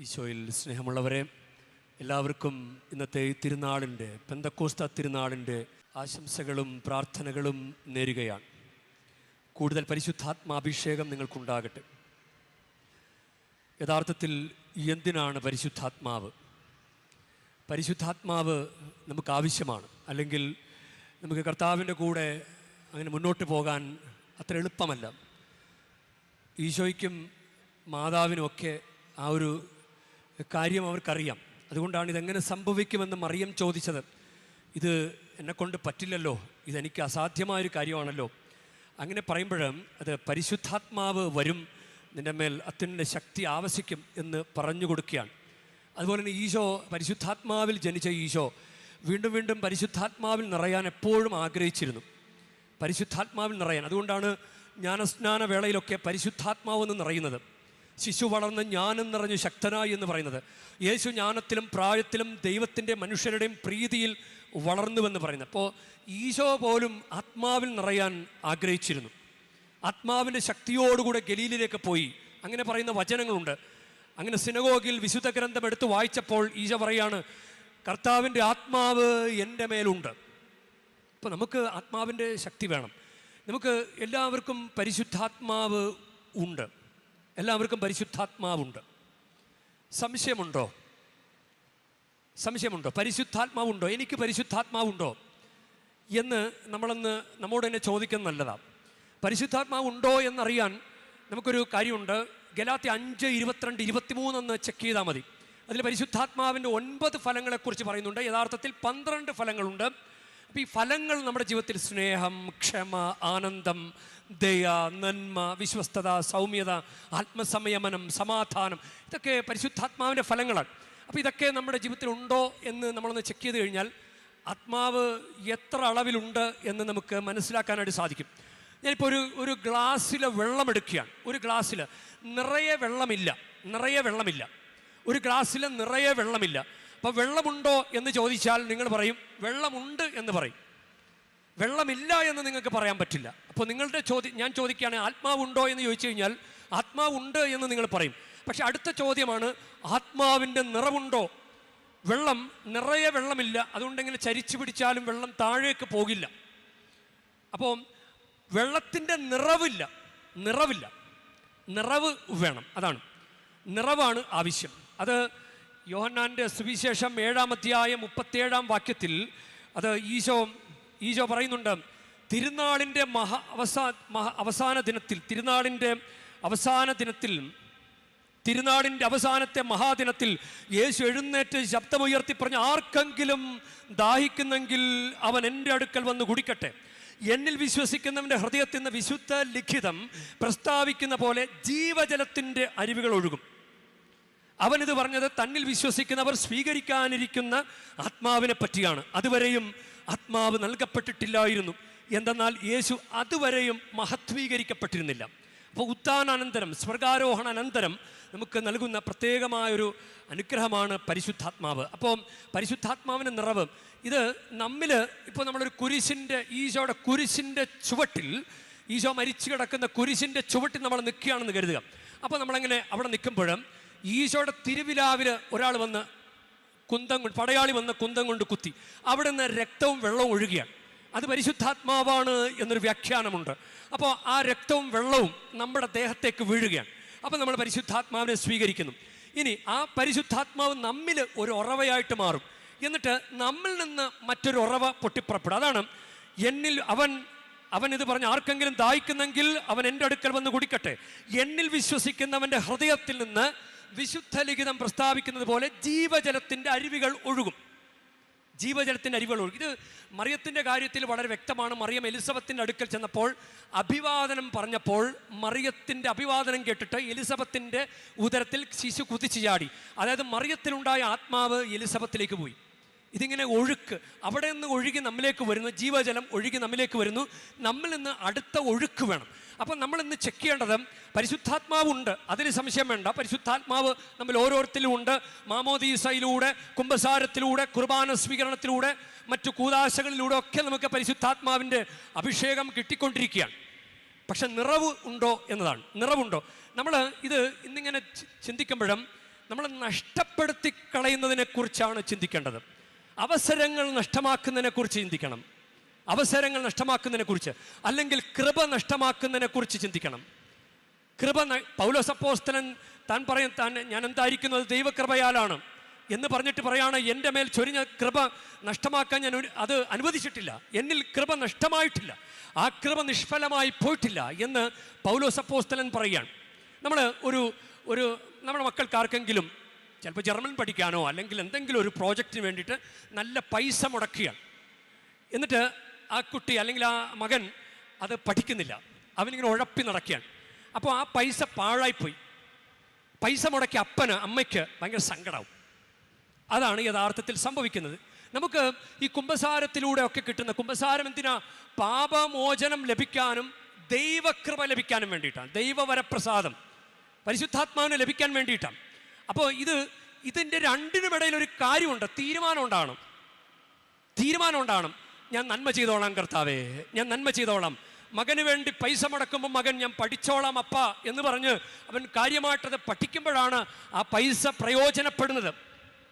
ഈശോയിൽ സ്നേഹമുള്ളവരെ എല്ലാവർക്കും ഇന്നത്തെ തിരുനാളിന്റെ പെന്തക്കോസ്ത തിരുനാളിന്റെ ആശംസകളും പ്രാർത്ഥനകളും നേരുകയാണ്. കൂടുതൽ പരിശുദ്ധാത്മാഭിഷേകം നിങ്ങൾക്കുണ്ടാകട്ടെ. യഥാർത്ഥത്തിൽ എന്തിനാണ് പരിശുദ്ധാത്മാവ്? പരിശുദ്ധാത്മാവ് നമുക്ക് ആവശ്യമാണ്. അല്ലെങ്കിൽ നമുക്ക് കർത്താവിന്റെ കൂടെ അങ്ങനെ മുന്നോട്ട് പോകാൻ അത്ര എളുപ്പമല്ല. ഈശോയ്ക്കും മാതാവിനുമൊക്കെ ആ ഒരു കാര്യം അവർക്കറിയാം. അതുകൊണ്ടാണ് ഇതെങ്ങനെ സംഭവിക്കുമെന്ന് മറിയം ചോദിച്ചത്. ഇത് എന്നെക്കൊണ്ട് പറ്റില്ലല്ലോ. ഇതെനിക്ക് അസാധ്യമായൊരു കാര്യമാണല്ലോ. അങ്ങനെ പറയുമ്പോഴും അത് പരിശുദ്ധാത്മാവ് വരും നിന്റെ മേൽ അത്യുന്ന ശക്തി ആവശ്യിക്കും എന്ന് പറഞ്ഞു കൊടുക്കുകയാണ്. അതുപോലെ തന്നെ ഈശോ പരിശുദ്ധാത്മാവിൽ ജനിച്ച ഈശോ വീണ്ടും വീണ്ടും പരിശുദ്ധാത്മാവിൽ നിറയാൻ എപ്പോഴും ആഗ്രഹിച്ചിരുന്നു. പരിശുദ്ധാത്മാവിൽ നിറയാൻ. അതുകൊണ്ടാണ് ജ്ഞാനസ്നാന വേളയിലൊക്കെ പരിശുദ്ധാത്മാവെന്ന് നിറയുന്നത്. ശിശു വളർന്ന് ജ്ഞാനം നിറഞ്ഞ് ശക്തനായി എന്ന് പറയുന്നത്. യേശു ജ്ഞാനത്തിലും പ്രായത്തിലും ദൈവത്തിന്റെ മനുഷ്യരുടെയും പ്രീതിയിൽ വളർന്നുവെന്ന് പറയുന്നത്. അപ്പോൾ ഈശോ പോലും ആത്മാവിൽ നിറയാൻ ആഗ്രഹിച്ചിരുന്നു. ആത്മാവിന്റെ ശക്തിയോടുകൂടെ ഗലീലിലേക്ക് പോയി. അങ്ങനെ പറയുന്ന വചനങ്ങളുണ്ട്. അങ്ങനെ സിനഗോഗിൽ വിശുദ്ധ ഗ്രന്ഥം എടുത്ത് വായിച്ചപ്പോൾ ഈശോ പറയാണ് കർത്താവിന്റെ ആത്മാവ് എന്റെ മേലുണ്ട്. അപ്പോൾ നമുക്ക് ആത്മാവിന്റെ ശക്തി വേണം. നമുക്ക് എല്ലാവർക്കും പരിശുദ്ധാത്മാവ് ഉണ്ട്. എല്ലാവർക്കും പരിശുദ്ധാത്മാവുണ്ട്. സംശയമുണ്ടോ? സംശയമുണ്ടോ? പരിശുദ്ധാത്മാവുണ്ടോ? എനിക്ക് പരിശുദ്ധാത്മാവുണ്ടോ? എന്ന് നമ്മളൊന്ന് നമ്മോട് തന്നെ ചോദിക്കുന്നത് നല്ലതാണ് പരിശുദ്ധാത്മാവുണ്ടോ എന്നറിയാൻ നമുക്കൊരു കാര്യമുണ്ട്. ഗലാത്തി അഞ്ച് ഇരുപത്തിരണ്ട് ഇരുപത്തിമൂന്നൊന്ന് ചെക്ക് ചെയ്താൽ മതി. അതിൽ പരിശുദ്ധാത്മാവിന്റെ ഒൻപത് ഫലങ്ങളെക്കുറിച്ച് പറയുന്നുണ്ട്. യഥാർത്ഥത്തിൽ പന്ത്രണ്ട് ഫലങ്ങളുണ്ട്. അപ്പോൾ ഈ ഫലങ്ങൾ നമ്മുടെ ജീവിതത്തിൽ സ്നേഹം ക്ഷമ ആനന്ദം ദയ നന്മ വിശ്വസ്തത സൗമ്യത ആത്മസംയമനം സമാധാനം ഇതൊക്കെ പരിശുദ്ധാത്മാവിന്റെ ഫലങ്ങളാണ്. അപ്പോൾ ഇതൊക്കെ നമ്മുടെ ജീവിതത്തിൽ ഉണ്ടോ എന്ന് നമ്മളൊന്ന് ചെക്ക് ചെയ്ത് കഴിഞ്ഞാൽ ആത്മാവ് എത്ര അളവിലുണ്ട് എന്ന് നമുക്ക് മനസ്സിലാക്കാനായിട്ട് സാധിക്കും. ഞാനിപ്പോൾ ഒരു ഒരു ഗ്ലാസ്സിൽ വെള്ളം എടുക്കുകയാണ്. ഒരു ഗ്ലാസ്സിൽ നിറയെ വെള്ളമില്ല. നിറയെ വെള്ളമില്ല. ഒരു ഗ്ലാസ്സിൽ നിറയെ വെള്ളമില്ല. അപ്പോൾ വെള്ളമുണ്ടോ എന്ന് ചോദിച്ചാൽ നിങ്ങൾ പറയും വെള്ളമുണ്ട് എന്ന് പറയും. വെള്ളമില്ല എന്ന് നിങ്ങൾക്ക് പറയാൻ പറ്റില്ല. അപ്പോൾ നിങ്ങളുടെ ചോദ്യം ഞാൻ ചോദിക്കുകയാണ് ആത്മാവുണ്ടോ എന്ന് ചോദിച്ചു കഴിഞ്ഞാൽ ആത്മാവുണ്ട് എന്ന് നിങ്ങൾ പറയും. പക്ഷെ അടുത്ത ചോദ്യമാണ് ആത്മാവിന്റെ നിറവുണ്ടോ? വെള്ളം നിറയെ വെള്ളമില്ല. അതുകൊണ്ടെങ്കിൽ ചരിച്ചു പിടിച്ചാലും വെള്ളം താഴേക്ക് പോകില്ല. അപ്പോൾ വെള്ളത്തിന്റെ നിറവില്ല. നിറവില്ല. നിറവ് വേണം. അതാണ്. നിറവാണ് ആവശ്യം. അത് യോഹന്നാന്റെ സുവിശേഷം ഏഴാം അധ്യായം മുപ്പത്തേഴാം വാക്യത്തിൽ അത് ഈശോ ഈശോ പറയുന്നുണ്ട് തിരുനാളിന്റെ മഹ അവസാ മഹ അവസാന ദിനത്തിൽ തിരുനാളിന്റെ അവസാന ദിനത്തിൽ തിരുനാളിന്റെ അവസാനത്തെ മഹാദിനത്തിൽ യേശു എഴുന്നേറ്റ് ശബ്ദമുയർത്തി പറഞ്ഞ ആർക്കെങ്കിലും ദാഹിക്കുന്നെങ്കിൽ അവൻ എന്റെ അടുക്കൽ വന്ന് കുടിക്കട്ടെ. എന്നിൽ വിശ്വസിക്കുന്നവന്റെ ഹൃദയത്തിൽ നിന്ന് വിശുദ്ധ ലിഖിതം പ്രസ്താവിക്കുന്ന പോലെ ജീവജലത്തിന്റെ അരുവികൾ ഒഴുകും. അവനിത് പറഞ്ഞത് തന്നിൽ വിശ്വസിക്കുന്നവർ സ്വീകരിക്കാനിരിക്കുന്ന ആത്മാവിനെ പറ്റിയാണ്. അതുവരെയും ആത്മാവ് നൽകപ്പെട്ടിട്ടില്ലായിരുന്നു. എന്തെന്നാൽ യേശു അതുവരെയും മഹത്വീകരിക്കപ്പെട്ടിരുന്നില്ല. അപ്പോൾ ഉത്ഥാനാനന്തരം സ്വർഗാരോഹണാനന്തരം നമുക്ക് നൽകുന്ന പ്രത്യേകമായൊരു അനുഗ്രഹമാണ് പരിശുദ്ധാത്മാവ്. അപ്പോൾ പരിശുദ്ധാത്മാവിന്റെ നിറവ് ഇത് നമ്മിൽ ഇപ്പോൾ നമ്മളൊരു കുരിശിന്റെ ഈശോയുടെ കുരിശിന്റെ ചുവട്ടിൽ ഈശോ മരിച്ചു കിടക്കുന്ന കുരിശിന്റെ ചുവട്ടിൽ നമ്മൾ നിൽക്കുകയാണെന്ന് കരുതുക. അപ്പോൾ നമ്മളങ്ങനെ അവിടെ നിൽക്കുമ്പോഴും ഈശോയുടെ തിരുവിലാവിൽ ഒരാൾ വന്ന് കുന്തം കൊണ്ട് പടയാളി വന്ന് കുന്തം കൊണ്ട് കുത്തി. അവിടെ നിന്ന് രക്തവും വെള്ളവും ഒഴുകിയാണ്. അത് പരിശുദ്ധാത്മാവാണ് എന്നൊരു വ്യാഖ്യാനമുണ്ട്. അപ്പോൾ ആ രക്തവും വെള്ളവും നമ്മുടെ ദേഹത്തേക്ക് വീഴുകയാണ്. അപ്പോൾ നമ്മൾ പരിശുദ്ധാത്മാവിനെ സ്വീകരിക്കുന്നു. ഇനി ആ പരിശുദ്ധാത്മാവ് നമ്മിൽ ഒരു ഉറവയായിട്ട് മാറും. എന്നിട്ട് നമ്മിൽ നിന്ന് മറ്റൊരു ഉറവ പൊട്ടിപ്പുറപ്പെടും. അതാണ് എന്നിൽ അവൻ അവൻ ഇത് പറഞ്ഞ് ആർക്കെങ്കിലും ദാഹിക്കുന്നെങ്കിൽ അവൻ എന്റെ അടുക്കൽ വന്ന് കുടിക്കട്ടെ. എന്നിൽ വിശ്വസിക്കുന്നവന്റെ ഹൃദയത്തിൽ നിന്ന് വിശുദ്ധ ലിഖിതം പ്രസ്താവിക്കുന്നത് പോലെ ജീവജലത്തിന്റെ അരുവികൾ ഒഴുകും. ജീവജലത്തിന്റെ അരിവുകൾ ഒഴുകും. ഇത് മറിയത്തിന്റെ കാര്യത്തിൽ വളരെ വ്യക്തമാണ്. മറിയം എലിസബത്തിന്റെ അടുക്കൽ ചെന്നപ്പോൾ അഭിവാദനം പറഞ്ഞപ്പോൾ മറിയത്തിന്റെ അഭിവാദനം കേട്ടിട്ട് എലിസബത്തിന്റെ ഉദരത്തിൽ ശിശു കുതിച്ചു ചാടി അതായത് മറിയത്തിലുണ്ടായ ആത്മാവ് എലിസബത്തിലേക്ക് പോയി. ഇതിങ്ങനെ ഒഴുക്ക് അവിടെ നിന്ന് ഒഴുകി നമ്മിലേക്ക് വരുന്നു. ജീവജലം ഒഴുകി നമ്മിലേക്ക് വരുന്നു. നമ്മിൽ നിന്ന് അടുത്ത ഒഴുക്ക് വേണം. അപ്പം നമ്മൾ ഇന്ന് ചെക്ക് ചെയ്യേണ്ടത് പരിശുദ്ധാത്മാവുണ്ട്. അതിന് സംശയം വേണ്ട. പരിശുദ്ധാത്മാവ് നമ്മൾ ഓരോരുത്തരും ഉണ്ട് മാമോദീസയിലൂടെ കുംഭസാരത്തിലൂടെ കുർബാന സ്വീകരണത്തിലൂടെ മറ്റു കൂതാശകളിലൂടെ ഒക്കെ നമുക്ക് പരിശുദ്ധാത്മാവിന്റെ അഭിഷേകം കിട്ടിക്കൊണ്ടിരിക്കുകയാണ്. പക്ഷെ നിറവ് ഉണ്ടോ എന്നതാണ്. നിറവുണ്ടോ? നമ്മൾ ഇത് ഇന്നിങ്ങനെ ചിന്തിക്കുമ്പോഴും നമ്മൾ നഷ്ടപ്പെടുത്തി കളയുന്നതിനെക്കുറിച്ചാണ് ചിന്തിക്കേണ്ടത്. അവസരങ്ങൾ നഷ്ടമാക്കുന്നതിനെക്കുറിച്ച് ചിന്തിക്കണം. അവസരങ്ങൾ നഷ്ടമാക്കുന്നതിനെ കുറിച്ച് അല്ലെങ്കിൽ കൃപ നഷ്ടമാക്കുന്നതിനെ കുറിച്ച് ചിന്തിക്കണം. കൃപ പൗലോസപ്പോസ്തലൻ താൻ പറയും താൻ ഞാൻ എന്തായിരിക്കുന്നത് ദൈവകൃപയാലാണ് എന്ന് പറഞ്ഞിട്ട് പറയാണ് എന്റെ മേൽ ചൊരിഞ്ഞ കൃപ നഷ്ടമാക്കാൻ ഞാൻ അത് അനുവദിച്ചിട്ടില്ല. എന്നിൽ കൃപ നഷ്ടമായിട്ടില്ല. ആ കൃപ നിഷ്ഫലമായി പോയിട്ടില്ല എന്ന് പൗലോസപ്പോസ്തലൻ പറയുകയാണ് നമ്മൾ ഒരു ഒരു നമ്മുടെ മക്കൾക്ക് ആർക്കെങ്കിലും ചിലപ്പോൾ ജർമ്മൻ പഠിക്കാനോ അല്ലെങ്കിൽ എന്തെങ്കിലും ഒരു പ്രോജക്റ്റിന് വേണ്ടിയിട്ട് നല്ല പൈസ മുടക്കുകയാണ്. എന്നിട്ട് ആ കുട്ടി അല്ലെങ്കിൽ ആ മകൻ അത് പഠിക്കുന്നില്ല. അവനിങ്ങനെ ഉഴപ്പി നടക്കുകയാണ്. അപ്പോൾ ആ പൈസ പാഴായിപ്പോയി. പൈസ മുടക്കിയ അപ്പന് അമ്മയ്ക്ക് ഭയങ്കര സങ്കടമാവും അതാണ് യഥാർത്ഥത്തിൽ സംഭവിക്കുന്നത്. നമുക്ക് ഈ കുംഭസാരത്തിലൂടെ ഒക്കെ കിട്ടുന്ന കുംഭസാരം എന്തിനാ? പാപമോചനം ലഭിക്കാനും ദൈവകൃപ ലഭിക്കാനും വേണ്ടിയിട്ടാണ്. ദൈവവരപ്രസാദം. പരിശുദ്ധാത്മാവിന് ലഭിക്കാൻ വേണ്ടിയിട്ടാണ്. അപ്പോൾ ഇത് ഇതിന്റെ രണ്ടിനുമിടയിൽ ഒരു കാര്യമുണ്ട്. തീരുമാനം ഉണ്ടാകണം തീരുമാനം ഞാൻ നന്മ ചെയ്തോളാം കർത്താവേ. ഞാൻ നന്മ ചെയ്തോളാം. മകന് വേണ്ടി പൈസ മുടക്കുമ്പോൾ മകൻ ഞാൻ പഠിച്ചോളാം അപ്പ എന്ന് പറഞ്ഞ് അവൻ കാര്യമായിട്ടത് പഠിക്കുമ്പോഴാണ് ആ പൈസ പ്രയോജനപ്പെടുന്നത്.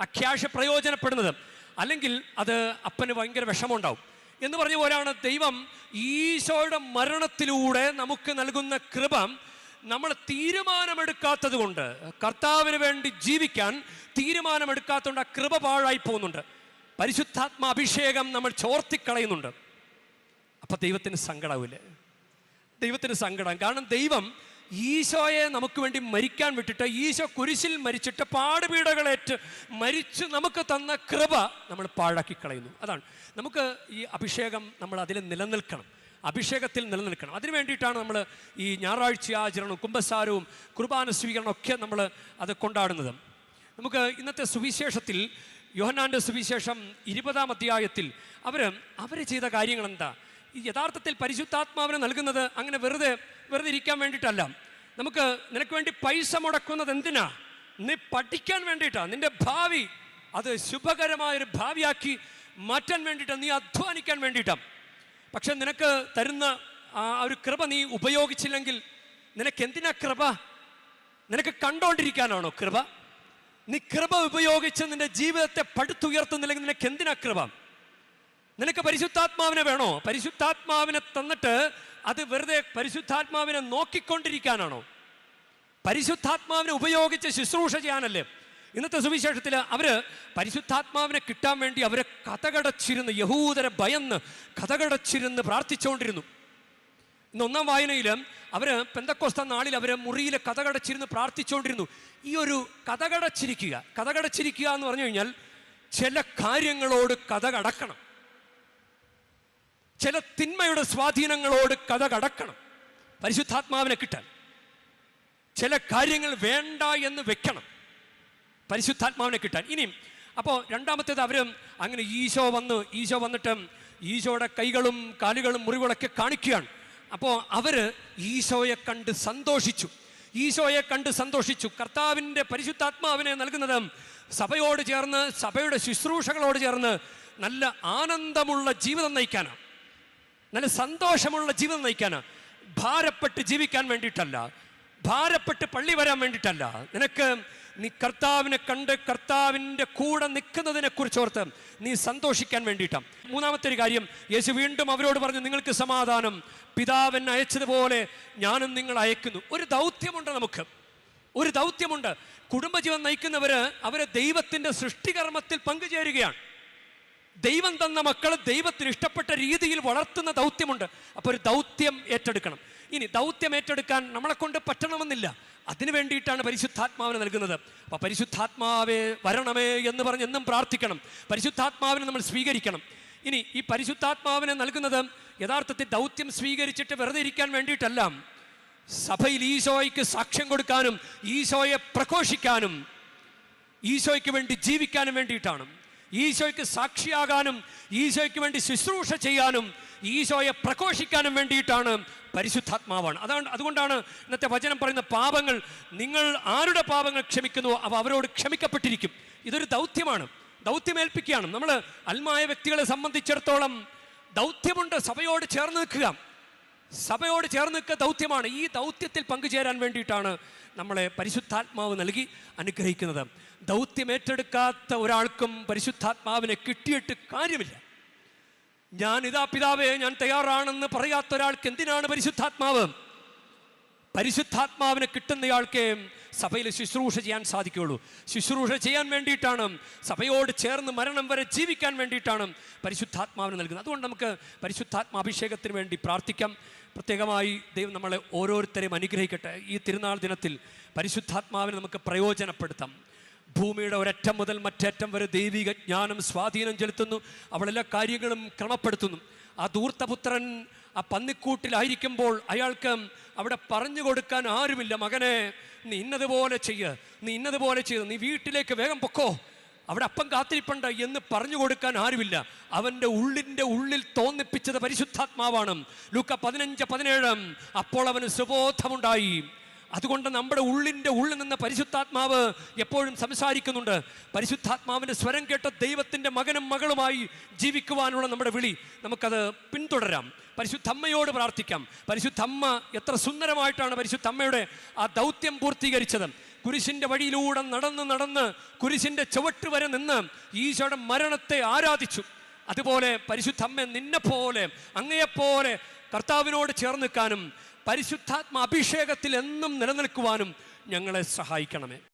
ആ ക്യാഷ് പ്രയോജനപ്പെടുന്നത്. അല്ലെങ്കിൽ അത് അപ്പന് ഭയങ്കര വിഷമമുണ്ടാവും. എന്ന് പറഞ്ഞ പോലെയാണ് ദൈവം ഈശോയുടെ മരണത്തിലൂടെ നമുക്ക് നൽകുന്ന കൃപ നമ്മൾ തീരുമാനമെടുക്കാത്തത് കൊണ്ട് കർത്താവിന് വേണ്ടി ജീവിക്കാൻ തീരുമാനമെടുക്കാത്തതുകൊണ്ട് ആ കൃപ പാഴായി പോകുന്നുണ്ട്. പരിശുദ്ധാത്മ അഭിഷേകം നമ്മൾ ചോർത്തിക്കളയുന്നുണ്ട്. അപ്പൊ ദൈവത്തിന് സങ്കടമില്ലേ ദൈവത്തിന് സങ്കടം. കാരണം ദൈവം ഈശോയെ നമുക്ക് വേണ്ടി മരിക്കാൻ വിട്ടിട്ട് ഈശോ കുരിശിൽ മരിച്ചിട്ട് പാടുപീടകളേറ്റ് മരിച്ച് നമുക്ക് തന്ന കൃപ നമ്മൾ പാഴാക്കി കളയുന്നു അതാണ്. നമുക്ക് ഈ അഭിഷേകം നമ്മൾ അതിൽ നിലനിൽക്കണം. അഭിഷേകത്തിൽ നിലനിൽക്കണം. അതിനു വേണ്ടിയിട്ടാണ് നമ്മൾ ഈ ഞായറാഴ്ച ആചരണവും കുംഭസാരവും കുർബാന സ്വീകരണം ഒക്കെ നമ്മൾ അത് കൊണ്ടാടുന്നത്. നമുക്ക് ഇന്നത്തെ സുവിശേഷത്തിൽ യോഹന്നാന്റെ സുവിശേഷം ഇരുപതാം അധ്യായത്തിൽ അവർ അവർ ചെയ്ത കാര്യങ്ങൾ എന്താ ഈ യഥാർത്ഥത്തിൽ പരിശുദ്ധാത്മാവിനെ നൽകുന്നത് അങ്ങനെ വെറുതെ വെറുതെ ഇരിക്കാൻ വേണ്ടിയിട്ടല്ല. നമുക്ക് നിനക്ക് വേണ്ടി പൈസ മുടക്കുന്നത് എന്തിനാ? നീ പഠിക്കാൻ വേണ്ടിയിട്ടാണ് നിന്റെ ഭാവി അത് ശുഭകരമായൊരു ഭാവിയാക്കി മാറ്റാൻ വേണ്ടിയിട്ടാണ് നീ അധ്വാനിക്കാൻ വേണ്ടിയിട്ടാണ് പക്ഷെ നിനക്ക് തരുന്ന ആ ഒരു കൃപ നീ ഉപയോഗിച്ചില്ലെങ്കിൽ നിനക്ക് എന്തിനാ കൃപ? നിനക്ക് കണ്ടോണ്ടിരിക്കാനാണോ കൃപ? നീ കൃപ ഉപയോഗിച്ച് നിന്റെ ജീവിതത്തെ പടുത്തുയർത്തുന്നില്ലെങ്കിൽ നിനക്ക് എന്തിനാ കൃപ? നിനക്ക് പരിശുദ്ധാത്മാവിനെ വേണോ? പരിശുദ്ധാത്മാവിനെ തന്നിട്ട് അത് വെറുതെ പരിശുദ്ധാത്മാവിനെ നോക്കിക്കൊണ്ടിരിക്കാനാണോ? പരിശുദ്ധാത്മാവിനെ ഉപയോഗിച്ച് ശുശ്രൂഷ ചെയ്യാനല്ലേ? ഇന്നത്തെ സുവിശേഷത്തിൽ അവർ പരിശുദ്ധാത്മാവിനെ കിട്ടാൻ വേണ്ടി അവരെ കഥകടച്ചിരുന്ന്. യഹൂദരെ ഭയന്ന് കഥകടച്ചിരുന്ന് പ്രാർത്ഥിച്ചുകൊണ്ടിരുന്നു. ഇന്ന് ഒന്നാം വായനയിൽ അവർ പെന്തക്കോസ്ത നാളിൽ അവർ മുറിയിൽ കഥകടച്ചിരുന്ന് പ്രാർത്ഥിച്ചുകൊണ്ടിരുന്നു. ഈ ഒരു കഥകടച്ചിരിക്കുക കഥകടച്ചിരിക്കുക എന്ന് പറഞ്ഞു കഴിഞ്ഞാൽ ചില കാര്യങ്ങളോട് കഥ കടക്കണം ചില തിന്മയുടെ സ്വാധീനങ്ങളോട് കഥ കടക്കണം പരിശുദ്ധാത്മാവിനെ കിട്ടാൻ. ചില കാര്യങ്ങൾ വേണ്ട എന്ന് വെക്കണം. പരിശുദ്ധാത്മാവിനെ കിട്ടാൻ. ഇനിയും അപ്പോൾ രണ്ടാമത്തേത് അവരും അങ്ങനെ ഈശോ വന്ന് ഈശോ വന്നിട്ട് ഈശോയുടെ കൈകളും കാലുകളും മുറിവുകളൊക്കെ കാണിക്കുകയാണ്. അപ്പോൾ അവർ ഈശോയെ കണ്ട് സന്തോഷിച്ചു. ഈശോയെ കണ്ട് സന്തോഷിച്ചു. കർത്താവിന്റെ പരിശുദ്ധാത്മാവിനെ നൽകുന്നത് സഭയോട് ചേർന്ന് സഭയുടെ ശുശ്രൂഷകളോട് ചേർന്ന് നല്ല ആനന്ദമുള്ള ജീവിതം നയിക്കാനാണ് നല്ല സന്തോഷമുള്ള ജീവിതം നയിക്കാനാണ് ഭാരപ്പെട്ട് ജീവിക്കാൻ വേണ്ടിയിട്ടല്ല. ഭാരപ്പെട്ട് പള്ളി വരാൻ വേണ്ടിയിട്ടല്ല. നിനക്ക് നീ കർത്താവിനെ കണ്ട് കർത്താവിന്റെ കൂടെ നിൽക്കുന്നതിനെ കുറിച്ച് ഓർത്ത് നീ സന്തോഷിക്കാൻ വേണ്ടിയിട്ടാണ് മൂന്നാമത്തെ ഒരു കാര്യം യേശു വീണ്ടും അവരോട് പറഞ്ഞു നിങ്ങൾക്ക് സമാധാനം. പിതാവൻ അയച്ചതുപോലെ ഞാനും നിങ്ങൾ അയക്കുന്നു. ഒരു ദൗത്യമുണ്ട് നമുക്ക്. ഒരു ദൗത്യമുണ്ട്. കുടുംബജീവൻ നയിക്കുന്നവർ അവരെ ദൈവത്തിന്റെ സൃഷ്ടികർമ്മത്തിൽ പങ്കുചേരുകയാണ്. ദൈവം തന്ന മക്കൾ ദൈവത്തിന് ഇഷ്ടപ്പെട്ട രീതിയിൽ വളർത്തുന്ന ദൗത്യമുണ്ട്. അപ്പോൾ ഒരു ദൗത്യം ഏറ്റെടുക്കണം. ഇനി ദൗത്യം ഏറ്റെടുക്കാൻ നമ്മളെ കൊണ്ട് പറ്റണമെന്നില്ല. അതിനു വേണ്ടിയിട്ടാണ് പരിശുദ്ധാത്മാവിനെ നൽകുന്നത്. അപ്പോൾ പരിശുദ്ധാത്മാവേ വരണമേ എന്ന് പറഞ്ഞ് എന്നും പ്രാർത്ഥിക്കണം. പരിശുദ്ധാത്മാവിനെ നമ്മൾ സ്വീകരിക്കണം. ഇനി ഈ പരിശുദ്ധാത്മാവിനെ നൽകുന്നത് യഥാർത്ഥത്തിൽ ദൗത്യം സ്വീകരിച്ചിട്ട് വെറുതെ ഇരിക്കാൻ വേണ്ടിയിട്ടല്ല. സഭയിൽ ഈശോയ്ക്ക് സാക്ഷ്യം കൊടുക്കാനും ഈശോയെ പ്രഘോഷിക്കാനും ഈശോയ്ക്ക് വേണ്ടി ജീവിക്കാനും വേണ്ടിയിട്ടാണ്. ഈശോയ്ക്ക് സാക്ഷിയാകാനും ഈശോയ്ക്ക് വേണ്ടി ശുശ്രൂഷ ചെയ്യാനും ഈശോയെ പ്രഘോഷിക്കാനും വേണ്ടിയിട്ടാണ് പരിശുദ്ധാത്മാവാണ്. അതാണ് അതുകൊണ്ടാണ് ഇന്നത്തെ വചനം പറയുന്ന പാപങ്ങൾ നിങ്ങൾ ആരുടെ പാപങ്ങൾ ക്ഷമിക്കുന്നു അവ അവരോട് ക്ഷമിക്കപ്പെട്ടിരിക്കും. ഇതൊരു ദൗത്യമാണ്. ദൗത്യമേൽപ്പിക്കുകയാണ്. നമ്മൾ അൽമായ വ്യക്തികളെ സംബന്ധിച്ചിടത്തോളം ദൗത്യമുണ്ട്. സഭയോട് ചേർന്ന് നിൽക്കുക. സഭയോട് ചേർന്ന് നിൽക്കുക ദൗത്യമാണ്. ഈ ദൗത്യത്തിൽ പങ്കുചേരാൻ വേണ്ടിയിട്ടാണ് നമ്മളെ പരിശുദ്ധാത്മാവ് നൽകി അനുഗ്രഹിക്കുന്നത്. ദൗത്യം ഏറ്റെടുക്കാത്ത ഒരാൾക്കും പരിശുദ്ധാത്മാവിനെ കിട്ടിയിട്ട് കാര്യമില്ല. ഞാൻ ഇതാ പിതാവേ ഞാൻ തയ്യാറാണെന്ന് പറയാത്ത ഒരാൾക്ക് എന്തിനാണ് പരിശുദ്ധാത്മാവ്? പരിശുദ്ധാത്മാവിനെ കിട്ടുന്നയാൾക്ക് സഭയിൽ ശുശ്രൂഷ ചെയ്യാൻ സാധിക്കുകയുള്ളൂ. ശുശ്രൂഷ ചെയ്യാൻ വേണ്ടിയിട്ടാണ് സഭയോട് ചേർന്ന് മരണം വരെ ജീവിക്കാൻ വേണ്ടിയിട്ടാണ് പരിശുദ്ധാത്മാവിനെ നൽകുന്നത്. അതുകൊണ്ട് നമുക്ക് പരിശുദ്ധാത്മാഭിഷേകത്തിന് വേണ്ടി പ്രാർത്ഥിക്കാം. പ്രത്യേകമായി ദൈവം നമ്മളെ ഓരോരുത്തരെയും അനുഗ്രഹിക്കട്ടെ. ഈ തിരുനാൾ ദിനത്തിൽ പരിശുദ്ധാത്മാവിനെ നമുക്ക് പ്രയോജനപ്പെടുത്താം. ഭൂമിയുടെ ഒരറ്റം മുതൽ മറ്റേറ്റം വരെ ദൈവിക ജ്ഞാനം സ്വാധീനം ചെലുത്തുന്നു. അവളെല്ലാ കാര്യങ്ങളും ക്രമപ്പെടുത്തുന്നു. ആ ദൂർത്തപുത്രൻ ആ പന്നിക്കൂട്ടിലായിരിക്കുമ്പോൾ അയാൾക്ക് അവിടെ പറഞ്ഞു കൊടുക്കാൻ ആരുമില്ല. മകനെ നീ ഇന്നതുപോലെ ചെയ്യ. നീ ഇന്നതുപോലെ ചെയ്ത് നീ വീട്ടിലേക്ക് വേഗം പൊക്കോ. അവിടെ അപ്പം കാത്തിരിപ്പണ്ട എന്ന് പറഞ്ഞു കൊടുക്കാൻ ആരുമില്ല. അവന്റെ ഉള്ളിന്റെ ഉള്ളിൽ തോന്നിപ്പിച്ചത് പരിശുദ്ധാത്മാവാണ്. ലൂക്ക പതിനഞ്ച് പതിനേഴ്. അപ്പോൾ അവന് സുബോധമുണ്ടായി. അതുകൊണ്ട് നമ്മുടെ ഉള്ളിന്റെ ഉള്ളിൽ നിന്ന് പരിശുദ്ധാത്മാവ് എപ്പോഴും സംസാരിക്കുന്നുണ്ട്. പരിശുദ്ധാത്മാവിന്റെ സ്വരം കേട്ട ദൈവത്തിന്റെ മകനും മകളുമായി ജീവിക്കുവാനുള്ള നമ്മുടെ വിളി നമുക്കത് പിന്തുടരാം. പരിശുദ്ധമ്മയോട് പ്രാർത്ഥിക്കാം. പരിശുദ്ധമ്മ എത്ര സുന്ദരമായിട്ടാണ് പരിശുദ്ധമ്മയുടെ ആ ദൗത്യം പൂർത്തീകരിച്ചത്. കുരിശിന്റെ വഴിയിലൂടെ നടന്ന് നടന്ന് കുരിശിന്റെ ചുവട്ട് വരെ നിന്ന് ഈശോയുടെ മരണത്തെ ആരാധിച്ചു. അതുപോലെ പരിശുദ്ധമ്മ നിന്നെപ്പോലെ അങ്ങയെപ്പോലെ കർത്താവിനോട് ചേർന്ന് നിൽക്കാനും പരിശുദ്ധാത്മ അഭിഷേകത്തിൽ എന്നും നിലനിൽക്കുവാനും ഞങ്ങളെ സഹായിക്കണമേ.